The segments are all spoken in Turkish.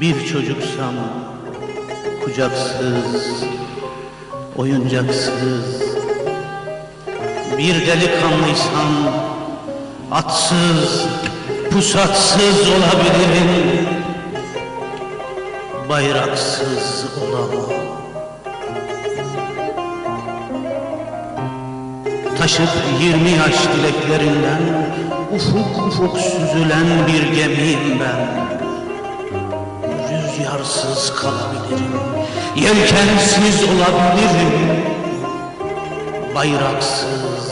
Bir çocuksam kucaksız, oyuncaksız Bir delikanlıysam atsız, pusatsız olabilirim. Bayraksız olamam. Taşıp 20 yaş dileklerinden Ufuk ufuk süzülen bir gemiyim ben Rüzgarsız kalabilirim Yelkensiz olabilirim. Bayraksız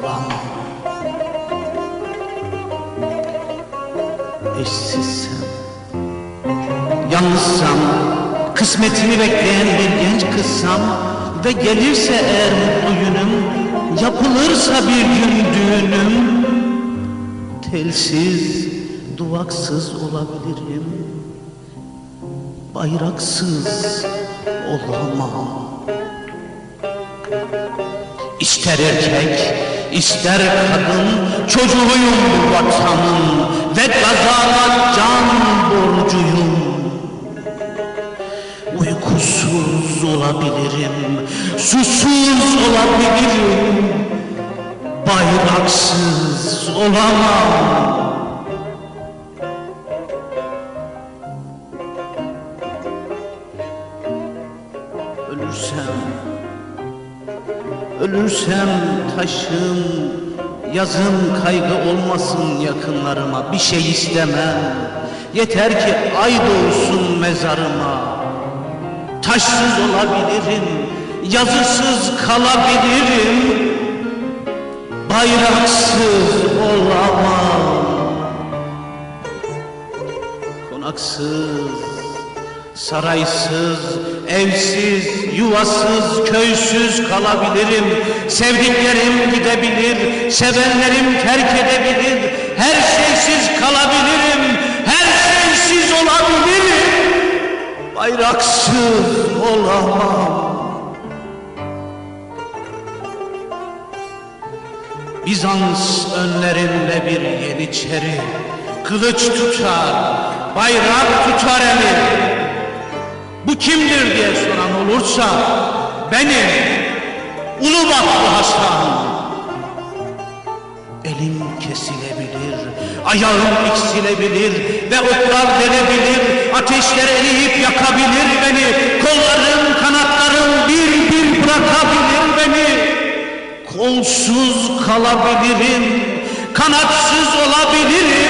olamam. Eşsizsem Yalnızsam Kısmetimi bekleyen bir genç kızsam Ve gelirse eğer mutlu günüm Yapılırsa bir gün düğünüm Telsiz, duvaksız olabilirim bayraksız olamam. İster erkek, ister kadın, çocuğuyum vatanın ve gazana can borcuyum. Uykusuz olabilirim, susuz olabilirim, bayraksız olamam. Ölürsem, ölürsem taşım, yazın kaygı olmasın yakınlarıma, bir şey istemem. Yeter ki ay doğsun mezarıma. Taşsız olabilirim, yazısız kalabilirim. Bayraksız olamam. Konaksız, Saraysız, evsiz, yuvasız, köysüz kalabilirim. Sevdiklerim gidebilir, sevenlerim terk edebilir. Her şeysiz kalabilirim, her şeysiz olabilirim. Bayraksız olamam. Bizans önlerinde bir yeniçeri Kılıç tutar, bayrak tutar eli Kimdir diye soran olursa Benim Ulubatlı Hasan Elim kesilebilir, ayağım eksilebilir ve otlar denebilir, ateşler eriyip yakabilir beni, kollarım, kanatlarım bir bir bırakabilir beni. Kolsuz kalabilirim, kanatsız olabilirim,